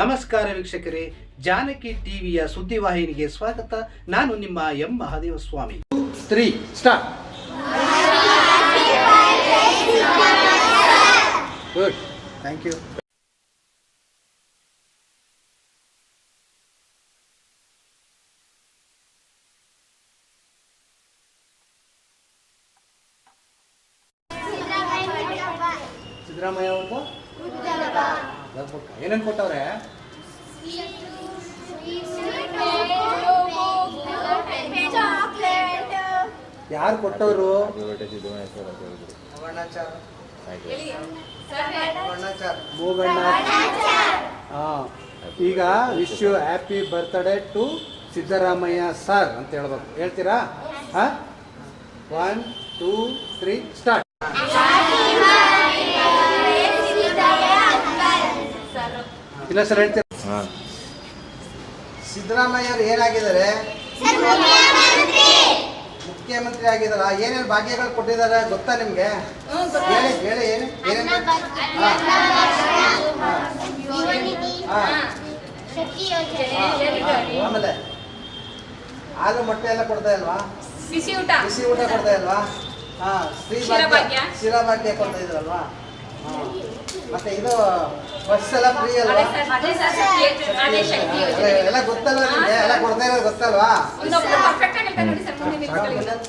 ನಮಸ್ಕಾರ ವೀಕ್ಷಕರೇ ಜಾನಕಿ ಟಿವಿಯ ಸುದ್ದಿವಾಹಿನಿಗೆ ಸ್ವಾಗತ. ನಾನು ನಿಮ್ಮ M. Mahadeva Swamy three start good thank you Siddaramaiah ಅವ್ರದ್ದು ಏನೇನು ಕೊಟ್ಟವ್ರೆ? ಯಾರು ಕೊಟ್ಟವರು? ಈಗ wish you happy birthday to Siddaramaiah sir ಅಂತ ಹೇಳ್ಬೇಕು. ಹೇಳ್ತೀರಾ? ಹಾಂ? ಒನ್ ಟೂ ತ್ರೀ ಸ್ಟಾರ್ಟ್ ಇಲ್ಲ ಸರ್ ಹೇಳ್ತೀರಾ? ಸಿದ್ದರಾಮಯ್ಯ ಅವ್ರು ಏನಾಗಿದ್ದಾರೆ? ಮುಖ್ಯಮಂತ್ರಿ ಆಗಿದಾರ ಏನೇನು ಭಾಗ್ಯಗಳು ಕೊಟ್ಟಿದ್ದಾರೆ ಗೊತ್ತಾ ನಿಮ್ಗೆ? ಹೇಳಿ ಹೇಳಿ ಏನು ಏನೇನು ಆಮೇಲೆ ಹಾಲು ಮೊಟ್ಟೆ ಎಲ್ಲ ಕೊಡ್ತಾ ಇಲ್ವಾ? ಬಿಸಿ ಊಟ. ಬಿಸಿ ಊಟ ಕೊಡ್ತಾ ಇಲ್ವಾ? ಹಾ ಶ್ರೀ ಕ್ಷೀರಭಾಗ್ಯ. ಶಿರಭಾಗ್ಯ ಕೊಡ್ತಾ ಇದ್ರಲ್ವಾ? ಹಾ. ಮತ್ತೆ ಇದು ಬಸ್ ಎಲ್ಲ ಫ್ರೀ ಅಲ್ವಾ? ಎಲ್ಲ ಗೊತ್ತಲ್ವಾ ನಿಮ್ಗೆ? ಎಲ್ಲ ಕೊಡ್ತಾ ಇರೋದು ಗೊತ್ತಲ್ವಾ ಒಂದೊಬ್ರು perfect ಆಗಿ ಹೇಳ್ತಾರೆ ನೋಡಿ ಸರ್, ಮುಂದಿನ ದಿನಗಳಲ್ಲಿ.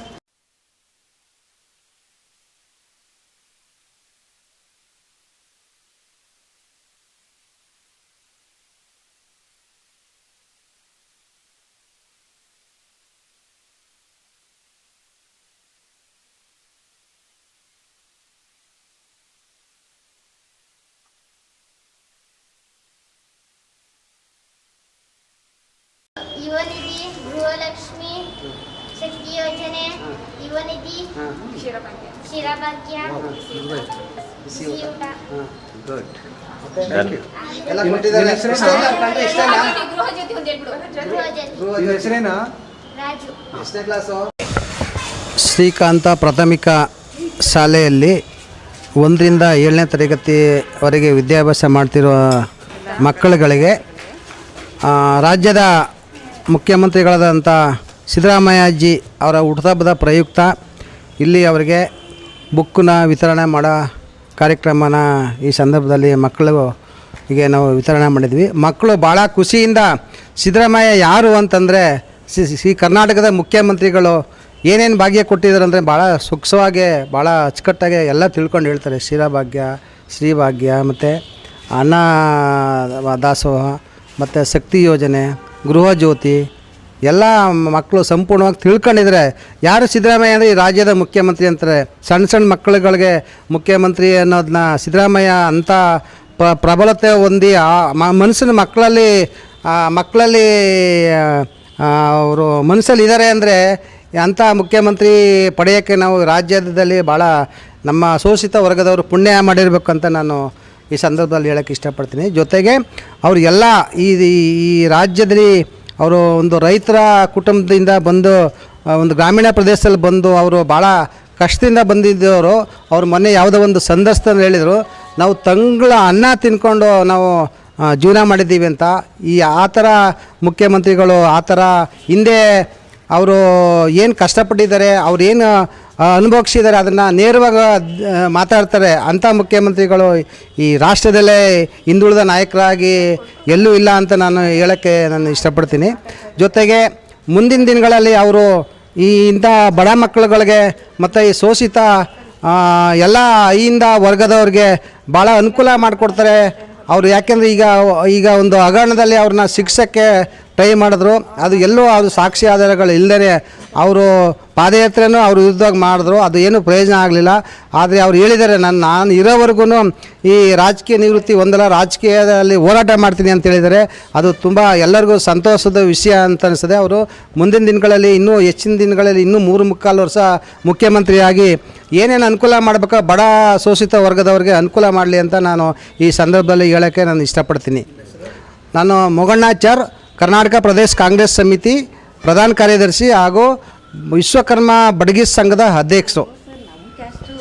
ಯುವನಿಧಿ ಗೃಹಲಕ್ಷ್ಮಿ ಶಕ್ತಿ ಯೋಜನೆ ಯುವನಿಧಿ. ಕ್ಷೀರಭಾಗ್ಯ. ಊಟ ಗುಡ್ ಎಲ್ಲ ಕೊಟ್ಟಿದ್ದಾರೆ. ಶ್ರೀಕಾಂತ ಪ್ರಾಥಮಿಕ ಶಾಲೆಯಲ್ಲಿ ಒಂದರಿಂದ ಏಳನೇ ತರಗತಿವರೆಗೆ ವಿದ್ಯಾಭ್ಯಾಸ ಮಾಡ್ತಿರೋ ಮಕ್ಕಳುಗಳಿಗೆ ಆ, ರಾಜ್ಯದ ಮುಖ್ಯಮಂತ್ರಿಗಳಾದಂಥ ಸಿದ್ದರಾಮಯ್ಯಜಿ ಅವರ ಹುಟ್ಟುಹಬ್ಬದ ಪ್ರಯುಕ್ತ ಇಲ್ಲಿ ಅವರಿಗೆ ಬುಕ್ಕನ್ನ ವಿತರಣೆ ಮಾಡೋ ಕಾರ್ಯಕ್ರಮನ ಈ ಸಂದರ್ಭದಲ್ಲಿ ಮಕ್ಕಳು ಹೀಗೆ ನಾವು ವಿತರಣೆ ಮಾಡಿದ್ವಿ. ಮಕ್ಕಳು ಭಾಳ ಖುಷಿಯಿಂದ ಸಿದ್ದರಾಮಯ್ಯ ಯಾರು ಅಂತಂದರೆ ಸಿ ಕರ್ನಾಟಕದ ಮುಖ್ಯಮಂತ್ರಿಗಳು ಏನೇನು ಭಾಗ್ಯ ಕೊಟ್ಟಿದ್ದಾರೆ ಅಂದರೆ ಭಾಳ ಸೂಕ್ಷ್ಮವಾಗಿ ಭಾಳ ಅಚ್ಚುಕಟ್ಟಾಗಿ ಎಲ್ಲ ತಿಳ್ಕೊಂಡು ಹೇಳ್ತಾರೆ. ಶಿರಭಾಗ್ಯ, ಶ್ರೀಭಾಗ್ಯ, ಮತ್ತು ಅನ್ನ ದಾಸೋಹ, ಮತ್ತು ಶಕ್ತಿ ಯೋಜನೆ ಗೃಹ ಜ್ಯೋತಿ, ಎಲ್ಲ ಮಕ್ಕಳು ಸಂಪೂರ್ಣವಾಗಿ ತಿಳ್ಕೊಂಡಿದ್ರೆ, ಯಾರು ಸಿದ್ದರಾಮಯ್ಯ ಅಂದರೆ ಈ ರಾಜ್ಯದ ಮುಖ್ಯಮಂತ್ರಿ ಅಂತಾರೆ. ಸಣ್ಣ ಸಣ್ಣ ಮಕ್ಕಳುಗಳಿಗೆ ಮುಖ್ಯಮಂತ್ರಿ ಅನ್ನೋದನ್ನ ಸಿದ್ದರಾಮಯ್ಯ ಅಂಥ ಪ್ರ, ಪ್ರಬಲತೆ ಹೊಂದಿ ಆ ಮನಸ್ಸಿನ ಮಕ್ಕಳಲ್ಲಿ ಮಕ್ಕಳಲ್ಲಿ ಅವರು ಮನಸ್ಸಲ್ಲಿ ಇದ್ದಾರೆ ಅಂದರೆ, ಅಂಥ ಮುಖ್ಯಮಂತ್ರಿ ಪಡೆಯೋಕ್ಕೆ ನಾವು ರಾಜ್ಯದಲ್ಲಿ ಭಾಳ ನಮ್ಮ ಶೋಷಿತ ವರ್ಗದವರು ಪುಣ್ಯ ಮಾಡಿರಬೇಕು ಅಂತ ನಾನು ಈ ಸಂದರ್ಭದಲ್ಲಿ ಹೇಳೋಕ್ಕೆ ಇಷ್ಟಪಡ್ತೀನಿ. ಜೊತೆಗೆ ಅವರು ಎಲ್ಲ ಈ, ಈ- ರಾಜ್ಯದಲ್ಲಿ ಅವರು ಒಂದು ರೈತರ ಕುಟುಂಬದಿಂದ ಬಂದು ಒಂದು ಗ್ರಾಮೀಣ ಪ್ರದೇಶದಲ್ಲಿ ಬಂದು ಅವರು ಭಾಳ ಕಷ್ಟದಿಂದ ಬಂದಿದ್ದವರು, ಅವ್ರು ಮೊನ್ನೆ ಯಾವುದೋ ಒಂದು ಸಂದರ್ಶನ ಹೇಳಿದರು, ನಾವು ತಂಗಳ ಅನ್ನ ತಿನ್ಕೊಂಡು ನಾವು ಜೀವನ ಮಾಡಿದ್ದೀವಿ ಅಂತ. ಈ ಆ ಥರ ಮುಖ್ಯಮಂತ್ರಿಗಳು ಆ ಥರ ಹಿಂದೆ ಅವರು ಏನು ಕಷ್ಟಪಟ್ಟಿದ್ದಾರೆ, ಅವ್ರು ಏನು ಅನುಭವಿಸಿದ್ದಾರೆ ಅದನ್ನು ನೇರವಾಗಿ ಮಾತಾಡ್ತಾರೆ ಅಂಥ ಮುಖ್ಯಮಂತ್ರಿಗಳು ಈ ರಾಷ್ಟ್ರದಲ್ಲೇ ಹಿಂದುಳಿದ ನಾಯಕರಾಗಿ ಎಲ್ಲೂ ಇಲ್ಲ ಅಂತ ನಾನು ಹೇಳೋಕ್ಕೆ ನಾನು ಇಷ್ಟಪಡ್ತೀನಿ. ಜೊತೆಗೆ ಮುಂದಿನ ದಿನಗಳಲ್ಲಿ ಅವರು ಈ ಇಂಥ ಬಡ ಮಕ್ಕಳುಗಳಿಗೆ ಮತ್ತು ಈ ಶೋಷಿತ ಎಲ್ಲ ಐಯಿಂದ ವರ್ಗದವ್ರಿಗೆ ಭಾಳ ಅನುಕೂಲ ಮಾಡಿಕೊಡ್ತಾರೆ. ಅವರು ಯಾಕೆಂದರೆ ಈಗ ಈಗ ಒಂದು ಹಗರಣದಲ್ಲಿ ಅವ್ರನ್ನ ಶಿಕ್ಷಕ್ಕೆ ಟ್ರೈ ಮಾಡಿದ್ರು. ಅದು ಎಲ್ಲೂ ಅದು ಸಾಕ್ಷಿ ಆಧಾರಗಳು ಇಲ್ಲದೇ ಅವರು ಪಾದಯಾತ್ರೆನೂ ಅವ್ರ ವಿರುದ್ಧವಾಗಿ ಮಾಡಿದ್ರು. ಅದು ಏನು ಪ್ರಯೋಜನ ಆಗಲಿಲ್ಲ. ಆದರೆ ಅವ್ರು ಹೇಳಿದ್ದಾರೆ, ನಾನು ನಾನು ಇರೋವರೆಗೂ ಈ ರಾಜಕೀಯ ನಿವೃತ್ತಿ ಒಂದಲ್ಲ ರಾಜಕೀಯದಲ್ಲಿ ಹೋರಾಟ ಮಾಡ್ತೀನಿ ಅಂತ ಹೇಳಿದ್ದಾರೆ. ಅದು ತುಂಬ ಎಲ್ಲರಿಗೂ ಸಂತೋಷದ ವಿಷಯ ಅಂತ ಅನಿಸ್ತದೆ ಅವರು ಮುಂದಿನ ದಿನಗಳಲ್ಲಿ, ಇನ್ನೂ ಹೆಚ್ಚಿನ ದಿನಗಳಲ್ಲಿ, ಇನ್ನೂ ಮೂರು ಮುಕ್ಕಾಲು ವರ್ಷ ಮುಖ್ಯಮಂತ್ರಿಯಾಗಿ ಏನೇನು ಅನುಕೂಲ ಮಾಡಬೇಕು ಬಡ ಶೋಷಿತ ವರ್ಗದವ್ರಿಗೆ ಅನುಕೂಲ ಮಾಡಲಿ ಅಂತ ನಾನು ಈ ಸಂದರ್ಭದಲ್ಲಿ ಹೇಳೋಕ್ಕೆ ನಾನು ಇಷ್ಟಪಡ್ತೀನಿ. ನಾನು ಮೊಗಣ್ಣಾಚಾರ್ ಕರ್ನಾಟಕ ಪ್ರದೇಶ ಕಾಂಗ್ರೆಸ್ ಸಮಿತಿ ಪ್ರಧಾನ ಕಾರ್ಯದರ್ಶಿ ಹಾಗೂ ವಿಶ್ವಕರ್ಮ ಬಡಗಿ ಸಂಘದ ಅಧ್ಯಕ್ಷರು.